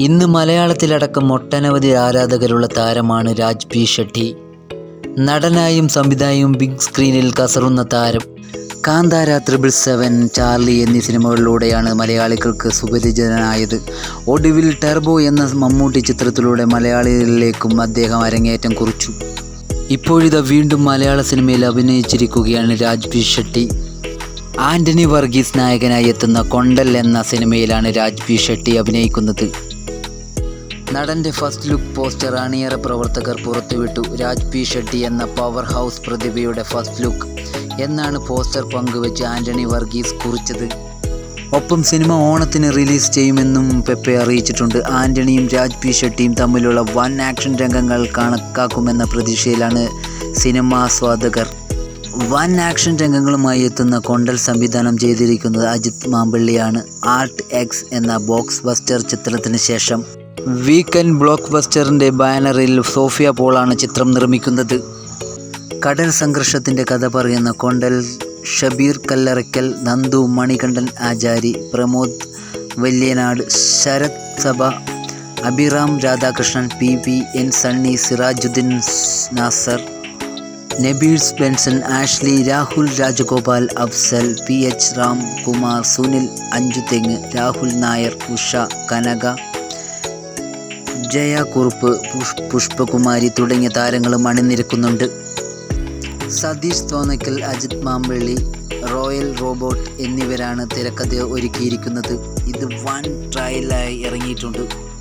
ഇന്ന് മലയാളത്തിലടക്കം ഒട്ടനവധി ആരാധകരുള്ള താരമാണ് രാജ് പി ഷെട്ടി. നടനായും സംവിധായകയും ബിഗ് സ്ക്രീനിൽ കസറുന്ന താരം കാന്താര ത്രിബിൾ സെവൻ ചാർലി എന്നീ സിനിമകളിലൂടെയാണ് മലയാളികൾക്ക് സുപരിചിതനായത്. ഒടുവിൽ ടെർബോ എന്ന മമ്മൂട്ടി ചിത്രത്തിലൂടെ മലയാളികളിലേക്കും അദ്ദേഹം അരങ്ങേറ്റം കുറിച്ചു. ഇപ്പോഴിതാ വീണ്ടും മലയാള സിനിമയിൽ അഭിനയിച്ചിരിക്കുകയാണ് രാജ് പി ഷെട്ടി. ആന്റണി വർഗീസ് നായകനായി എത്തുന്ന കൊണ്ടൽ എന്ന സിനിമയിലാണ് രാജ് പി ഷെട്ടി അഭിനയിക്കുന്നത്. നടന്റെ ഫസ്റ്റ് ലുക്ക് പോസ്റ്റർ അണിയറ പ്രവർത്തകർ പുറത്തുവിട്ടു. രാജ് പി ഷെട്ടി എന്ന പവർ ഹൗസ് പ്രതിഭയുടെ ഫസ്റ്റ് ലുക്ക്. എന്നാണ് പോസ്റ്റർ പങ്കുവച്ച് ആന്റണി വർഗീസ് കുറിച്ചത്. ഒപ്പം സിനിമ ഓണത്തിന് റിലീസ് ചെയ്യുമെന്നും പെപ്പെ അറിയിച്ചിട്ടുണ്ട്. ആന്റണിയും രാജ് പി ഷെട്ടിയും തമ്മിലുള്ള വൺ ആക്ഷൻ രംഗങ്ങൾ കണക്കാക്കുമെന്ന പ്രതീക്ഷയിലാണ് സിനിമാസ്വാദകർ വൻ ആക്ഷൻ രംഗങ്ങളുമായി എത്തുന്ന കൊണ്ടൽ സംവിധാനം ചെയ്തിരിക്കുന്നത് അജിത് മാമ്പള്ളിയാണ്. ആർട്ട് എക്സ് എന്ന ബോക്സ് ബസ്റ്റർ ചിത്രത്തിന് ശേഷം വീക്കെൻഡ് ബ്ലോക്ക് ബസ്റ്ററിന്റെ ബാനറിൽ സോഫിയ പോളാണ് ചിത്രം നിർമ്മിക്കുന്നത്. കടൽ സംഘർഷത്തിന്റെ കഥ പറയുന്ന കൊണ്ടൽ ഷബീർ കല്ലറയ്ക്കൽ നന്ദു മണികണ്ഠൻ ആചാരി Pramod Valyanad Sarath Sabha Abhiram Radhakrishnan P P N Sunny Sirajuddeen Nazar Nabeels Benson Ashley Rahul Rajagopal Afsal P H Ram Kumar Sunil Anchuthengu Rahul Nair Usha Kanaka Jaya Kurup push Pushpakumari തുടങ്ങിയ താരങ്ങളും അണിനിരക്കുന്നുണ്ട്. Satheesh Thonnakkal Ajith Mampally Roylin Robert എന്നിവരാണ് തിരക്കഥ ഒരുക്കിയിരിക്കുന്നത്. ഇത് one ട്രയലായി ഇറങ്ങിയിട്ടുണ്ട്.